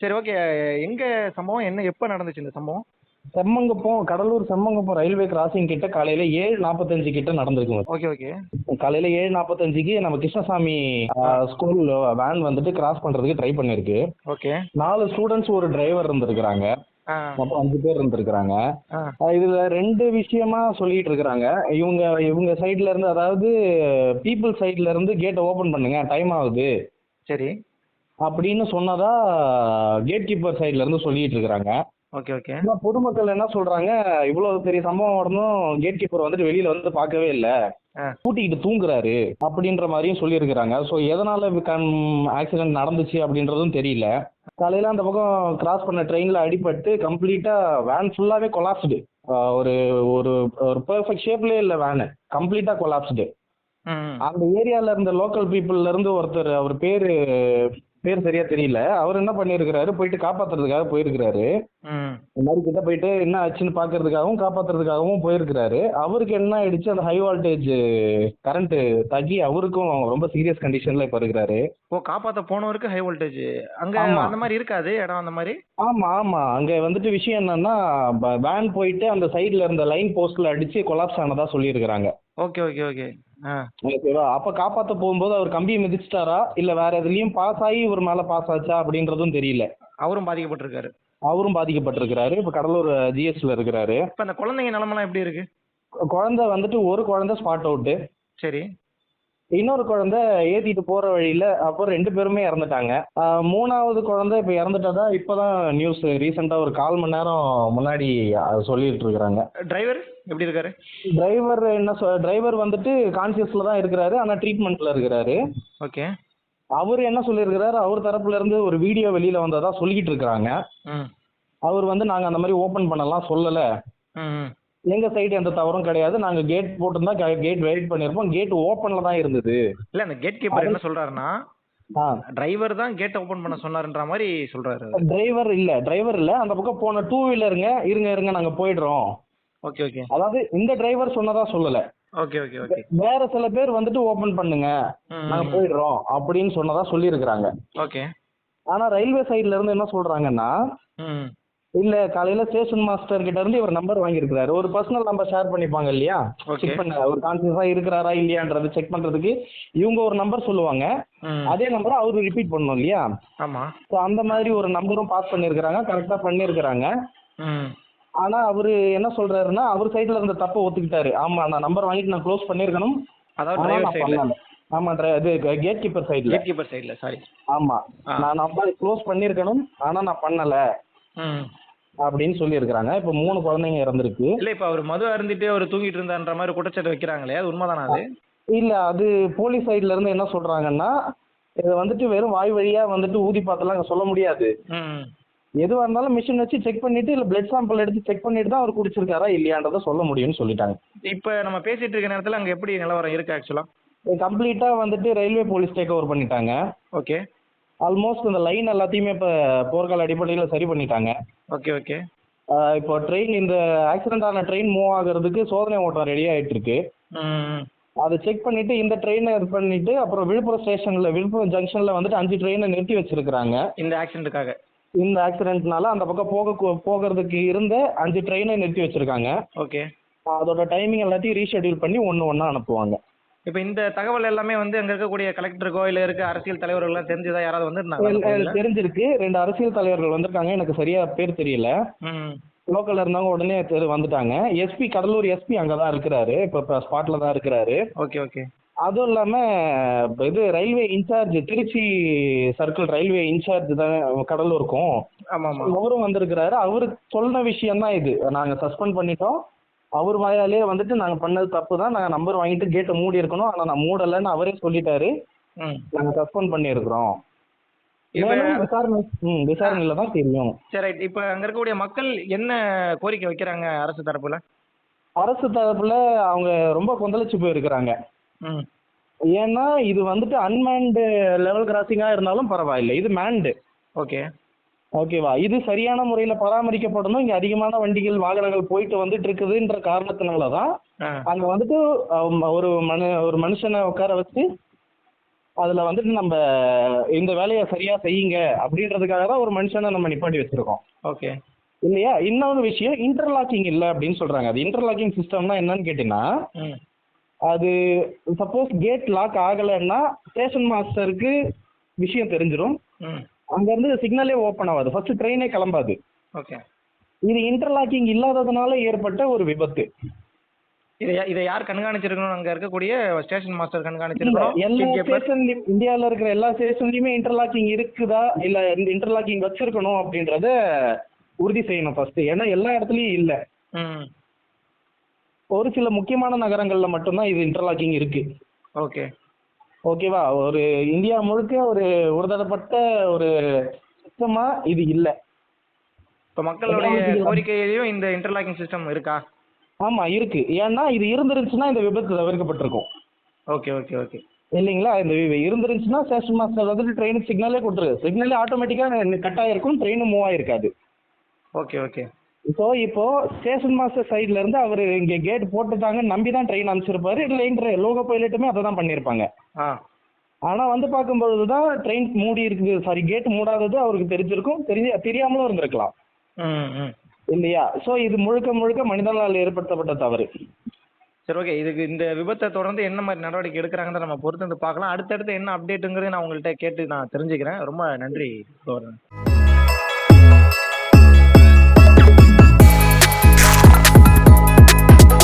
சரி ஓகே எங்க சம்பவம்? என்ன எப்ப நடந்துச்சு இந்த சம்பவம்? செம்மங்கப்பம் கடலூர் செம்மங்கப்பம் ரயில்வே கிராசிங் கிட்ட காலையில ஏழு நாற்பத்தஞ்சு கிட்ட நடந்திருக்குங்க ஓகே ஓகே காலையில ஏழு நாற்பத்தஞ்சுக்கு நம்ம கிருஷ்ணசாமி ஸ்கூல் வேன் வந்துட்டு கிராஸ் பண்றதுக்கு ட்ரை பண்ணிருக்கு. ஓகே நாலு ஸ்டூடெண்ட்ஸ் ஒரு டிரைவர் இருந்திருக்கிறாங்க. மொத்தம் அஞ்சு பேர் இருந்திருக்கிறாங்க. இதுல ரெண்டு விஷயமா சொல்லிட்டு இருக்கிறாங்க இவங்க இவங்க சைடுல இருந்து அதாவது பீப்புள் சைடுல இருந்து கேட்டை ஓபன் பண்ணுங்க டைம் ஆகுது. சரி. அப்படின்னு சொன்னதா கேட் கீப்பர் சைடுல இருந்து சொல்லிட்டு இருக்கிறாங்க. Okay okay. ஆனா பொதுமக்கள் என்ன சொல்றாங்க இவ்வளவு பெரிய சம்பவம் நடந்தும் கேட் கீப்பர் வந்துட்டு வெளியில வந்து பார்க்கவே இல்ல. கூட்டிக்கிட்டு தூங்குறாரு அப்படின்ற மாதிரியும் சொல்லியிருக்கிறாங்க. ஸோ எதனால ஆக்சிடென்ட் நடந்துச்சு அப்படின்றதும் தெரியல. காலையில அந்த பக்கம் கிராஸ் பண்ண ட்ரெயின்ல அடிபட்டு கம்ப்ளீட்டா வேன் ஃபுல்லாவே கொலாப்ஸ்டு ஒரு ஒரு ஒரு பெர்ஃபெக்ட் ஷேப்லயே இல்ல வேனு கம்ப்ளீட்டா கொலாப்ஸ்டு அந்த ஏரியால இருந்த லோக்கல் பீப்புள்ல இருந்து ஒருத்தர் அவர் பேரு பேர் சரியா தெரியல. அவர் என்ன பண்ணியிருக்கிறாரு போயிட்டு காப்பாத்துறதுக்காக போயிருக்கிறாரு. இந்த மாதிரி கிட்ட போயிட்டு என்ன ஆச்சுன்னு பாக்குறதுக்காகவும் காப்பாத்துறதுக்காகவும் போயிருக்கிறாரு. அவருக்கு என்ன ஆயிடுச்சு? அந்த ஹை வால்டேஜ் கரண்ட் தகி அவருக்கும் ரொம்ப சீரியஸ் கண்டிஷன்ல இப்ப இருக்கிறாரு. ஓ காப்பாத்த போனவருக்கு ஹை வோல்டேஜ் அங்க. அந்த மாதிரி இருக்காது? இடம் அந்த மாதிரி? ஆமா ஆமா. அங்க வந்துட்டு விஷயம் என்னன்னா வேன் போயிட்டு அந்த சைடுல இருந்த லைன் போஸ்ட்ல அடிச்சு கொலாப்ஸ் ஆனதா சொல்லியிருக்கிறாங்க. Okay okay okay. ஆ. ஓகேவா? அப்ப காப்பாத்த போகும்போது அவர் கம்பியை மிதிச்சிட்டாரா? இல்ல வேற எதுலயும் பாஸ் ஆகி இவர் மேல பாஸ் ஆச்சா அப்படின்றதும் தெரியல. அவரும் பாதிக்கப்பட்டிருக்காரு. அவரும் பாதிக்கப்பட்டிருக்கிறாரு. இப்ப கடலூர் ஜிஎஸ்ல இருக்கிறாரு. இப்ப அந்த குழந்தைங்க நிலமெல்லாம் எப்படி இருக்கு? குழந்தை வந்துட்டு ஒரு குழந்தை ஸ்பாட் அவுட்டு சரி. இன்னொரு குழந்தை ஏத்திட்டு போற வழியில அப்புறம் ரெண்டு பேருமே இறந்துட்டாங்க. மூணாவது குழந்தை இப்ப இறந்துட்டதா இப்பதான் நியூஸ் ரீசெண்டா ஒரு கால் மணி நேரம் முன்னாடி சொல்லிட்டு இருக்கிறாங்க. டிரைவர் எப்படி இருக்காரு? டிரைவர் என்ன சொல் டிரைவர் வந்துட்டு கான்சியஸ்ல தான் இருக்கிறாரு ஆனா ட்ரீட்மெண்ட்ல இருக்கிறாரு. ஓகே அவர் என்ன சொல்லியிருக்கிறாரு அவர் தரப்புல இருந்து ஒரு வீடியோ வெளியில வந்ததா சொல்லிக்கிட்டு இருக்கிறாங்க. அவர் வந்து நாங்க அந்த மாதிரி ஓபன் பண்ணலாம் சொல்லல. எங்க சைடு எந்த தவறும் கிடையாது. நாங்க கேட் போட்டிருந்தா கேட் வெயிட் பண்ணிருப்போம். கேட் ஓப்பன்ல தான் இருந்தது. இல்ல அந்த கேட் கீப்பர் என்ன சொல்றாருன்னா ஆ. டிரைவர் தான் கேட் ஓபன் பண்ண சொன்னாருன்ற மாதிரி சொல்றாரு. டிரைவர் இல்ல டிரைவர் இல்ல. அந்த பக்கம் போன டூ வீலருங்க இருங்க இருங்க நாங்க போயிடுறோம். Okay okay. அதாவது இந்த டிரைவர் சொன்னதா சொல்லல. Okay okay okay. வேற சில பேர் வந்துட்டு ஓபன் பண்ணுங்க. நாங்க போயிடுறோம் அப்படின்னு சொன்னதா சொல்லியிருக்கிறாங்க. ஓகே. ஆனா ரயில்வே சைடுல இருந்து என்ன சொல்றாங்கன்னா இல்ல காலையில ஸ்டேஷன் மாஸ்டர் கிட்ட இருந்து இவர் நம்பர் வாங்கியிருக்கிறாரு. ஒரு பர்சனல் நம்பர் ஷேர் பண்ணிப்பாங்க இல்லையா. செக் பண்ண. ஒரு கான்சியஸா இருக்கிறாரா இல்லையான்றது செக் பண்றதுக்கு இவங்க ஒரு நம்பர் சொல்லுவாங்க. அதே நம்பரை அவரு ரிப்பீட் பண்ணணும் இல்லையா? ஆமா. ஸோ அந்த மாதிரி ஒரு நம்பரும் பாஸ் பண்ணியிருக்கிறாங்க. கரெக்டா பண்ணியிருக்கிறாங்க. ஆனா அவரு என்ன சொல்றாருன்னா அவர் சைடுல இருந்த தப்பை ஒத்துக்கிட்டாரு. ஆமா நான் நம்பர் வாங்கிட்டு நான் க்ளோஸ் பண்ணிருக்கணும் அதாவது ஆமா இது கேட் கீப்பர் சைடுல கேட் கீப்பர் சைடுல சாரி ஆமா. நான் நம்பர் க்ளோஸ் பண்ணிருக்கணும் ஆனா நான் பண்ணல. அப்படின்னு சொல்லியிருக்கிறாங்க. இப்போ மூணு குழந்தைங்க இறந்திருக்கு. இல்ல இப்ப அவர் மது அருந்திட்டு அவர் தூங்கிட்டு இருந்தான்ற மாதிரி குற்றச்சாட்டு வைக்கிறாங்களே அது உண்மைதானா அது? இல்ல அது போலீஸ் சைடுல இருந்து என்ன சொல்றாங்கன்னா இதை வந்துட்டு வெறும் வாய் வழியா வந்துட்டு ஊதி பார்த்தெல்லாம் அங்க சொல்ல முடியாது. ம் எதுவா இருந்தாலும் மிஷின் வச்சு செக் பண்ணிட்டு இல்ல பிளட் சாம்பிள் எடுத்து செக் பண்ணிட்டு தான் அவர் குடிச்சிருக்காரா இல்லையான்றதை சொல்ல முடியும்னு சொல்லிட்டாங்க. இப்ப நம்ம பேசிட்டு இருக்க நேரத்துல அங்க எப்படி நிலவரம் இருக்கு ஆக்சுவலா கம்ப்ளீட்டா வந்துட்டு ரயில்வே போலீஸ் டேக் ஓவர் பண்ணிட்டாங்க. ஓகே. ஆல்மோஸ்ட் இந்த லைன் எல்லாத்தையுமே இப்போ போர்க்கால அடிப்படையில் சரி பண்ணிட்டாங்க. ஓகே ஓகே இப்போ ட்ரெயின் இந்த ஆக்சிடென்ட் ஆன ட்ரெயின் மூவ் ஆகுறதுக்கு சோதனை ஓட்டம் ரெடி ஆயிட்டு இருக்கு. அதை செக் பண்ணிட்டு இந்த ட்ரெயினை இது பண்ணிட்டு அப்புறம் விழுப்புரம் ஸ்டேஷன்ல விழுப்புரம் ஜங்ஷன்ல வந்துட்டு அஞ்சு ட்ரெயினை நிறுத்தி வச்சிருக்கிறாங்க. இந்த ஆக்சிடென்ட்டுக்காக இந்த ஆக்சிடென்ட்னால அந்த பக்கம் போக போகிறதுக்கு இருந்த அஞ்சு ட்ரெயினை நிறுத்தி வச்சிருக்காங்க. ஓகே அதோட டைமிங் எல்லாத்தையும் ரீஷெட்யூல் பண்ணி ஒன்று ஒன்றா அனுப்புவாங்க. இப்போ இந்த தகவல் எல்லாமே வந்து அங்க இருக்கக்கூடிய கலெக்டருக்கோ இல்ல இருக்க அரசியல் தலைவர்கள்லாம் தெரிஞ்சதா யாராவது வந்திருந்தாங்க தெரிஞ்சிருக்கு. ரெண்டு அரசியல் தலைவர்கள் வந்திருக்காங்க. எனக்கு சரியா பேர் தெரியல. லோக்கல்ல இருந்தவங்க உடனே தெரு வந்துட்டாங்க. எஸ்பி கடலூர் எஸ்பி அங்கே தான் இருக்கிறாரு. இப்போ ஸ்பாட்ல தான் இருக்கிறாரு. Okay okay. அதுவும் இல்லாம இது railway incharge Trichy circle railway incharge தான் கடலூருக்கும். அவரும் வந்திருக்கிறாரு. அவரு சொன்ன விஷயம் தான் இது. நாங்க சஸ்பெண்ட் பண்ணிட்டோம். அவர் வாயாலே வந்துட்டு நாங்க பண்ணது தப்பு தான் நாங்க நம்பர் வாங்கிட்டு கேட்டை மூடி இருக்கணும். ஆனா நான் மூடலைன்னு அவரே சொல்லிட்டாரு. நாங்க சஸ்பெண்ட் பண்ணியிருக்கிறோம். இப்ப மேலும் விசாரணை ம் விசாரணையில தான் தெரியும். சரி இப்போ அங்க இருக்கக்கூடிய மக்கள் என்ன கோரிக்கை வைக்கிறாங்க அரசு தரப்புல? அரசு தரப்புல அவங்க ரொம்ப கொந்தளிச்சு போயிருக்கிறாங்க. ஏன்னா இது வந்துட்டு அன்மேன்டு லெவல் கிராசிங்கா இருந்தாலும் பரவாயில்லை. இது மேன்டு ஓகே. ஓகேவா இது சரியான முறையில பராமரிக்கப்படணும். இங்க அதிகமான வண்டிகள் வாகனங்கள் போயிட்டு வந்துட்டு இருக்குதுன்ற காரணத்தினால தான் அங்க வந்துட்டு ஒரு மனு ஒரு மனுஷனை உட்கார வச்சு அதுல வந்துட்டு நம்ம இந்த வேலையை சரியா செய்யுங்க அப்படின்றதுக்காக தான் ஒரு மனுஷனை நம்ம நிப்பாட்டி வச்சிருக்கோம். ஓகே இல்லையா? இன்னொரு விஷயம் இன்டர்லாக்கிங் இல்லை அப்படின்னு சொல்றாங்க. அது இன்டர்லாக்கிங் சிஸ்டம்னா என்னன்னு கேட்டீங்கன்னா அது சப்போஸ் கேட் லாக் ஆகலைன்னா ஸ்டேஷன் மாஸ்டருக்கு விஷயம் தெரிஞ்சிடும் ம் அங்கேருந்து சிக்னலே ஓப்பன் ஆகாது. ஃபர்ஸ்ட் ட்ரெயினே கிளம்பாது. ஓகே இது இன்டர்லாக்கிங் இல்லாததுனால ஏற்பட்ட ஒரு விபத்து. இதை யார் கண்காணிச்சிருக்கணும்? அங்க இருக்கக்கூடிய ஸ்டேஷன் மாஸ்டர் கண்காணிச்சிருக்கணும்? எல்லா. ஸ்டேஷன்லயும் இந்தியாவில் இருக்கிற எல்லா ஸ்டேஷன்லயுமே இன்டர்லாக்கிங் இருக்குதா? இல்ல இன்டர்லாக்கிங் வச்சிருக்கணும் அப்படின்றத உறுதி செய்யணும் ஃபர்ஸ்ட் ஏன்னா எல்லா இடத்துலயும் இல்ல. ஒரு சில முக்கியமான நகரங்கள்ல மட்டும்தான் இது இன்டர்லாக்கிங் இருக்கு. ஓகே ஓகேவா? ஒரு இந்தியா முழுக்க ஒரு ஒருதடப்பட்ட ஒரு சுத்தமா இது இல்ல. இப்போ மக்களுடைய கோரிக்கையிலையும் இந்த இன்டர்லாக்கிங் சிஸ்டம் இருக்கா? ஆமா இருக்கு. ஏன்னா இது இருந்துருந்துச்சுன்னா இந்த விபத்து தவிர்க்கப்பட்டிருக்கும். Okay okay okay. இல்லைங்களா? இந்த இருந்துருந்துச்சுன்னா ஸ்டேஷன் மாஸ்டர் வந்துட்டு ட்ரெயினுக்கு சிக்னலே கொடுத்துருக்கு சிக்னலே ஆட்டோமேட்டிக்காக கட் ஆயிருக்கும் ட்ரெயினும் மூவ் ஆயிருக்காது. Okay okay. ஸோ இப்போ ஸ்டேஷன் மாஸ்டர் சைடுல இருந்து அவர் இங்க கேட் போட்டுட்டாங்கன்னு நம்பி தான் ட்ரெயின் அனுப்பிச்சிருப்பாரு. இல்லை லோகோ பைலட்டுமே அதை தான் பண்ணியிருப்பாங்க. ஆனா வந்து பார்க்கும்பொழுது தான் ட்ரெயின் மூடி இருக்குது. சாரி கேட் மூடாதது அவருக்கு தெரிஞ்சிருக்கும். தெரிஞ்சு தெரியாமலும் இருந்திருக்கலாம். இல்லையா? ஸோ இது முழுக்க முழுக்க மனிதனால் ஏற்படுத்தப்பட்ட தவறு. சரி ஓகே. இதுக்கு இந்த விபத்தை தொடர்ந்து என்ன மாதிரி நடவடிக்கை எடுக்கிறாங்கன்னு நம்ம பொறுத்து வந்து பார்க்கலாம். அடுத்தடுத்து என்ன அப்டேட்டுங்கிறது நான் உங்கள்கிட்ட கேட்டு நான் தெரிஞ்சுக்கிறேன். ரொம்ப நன்றி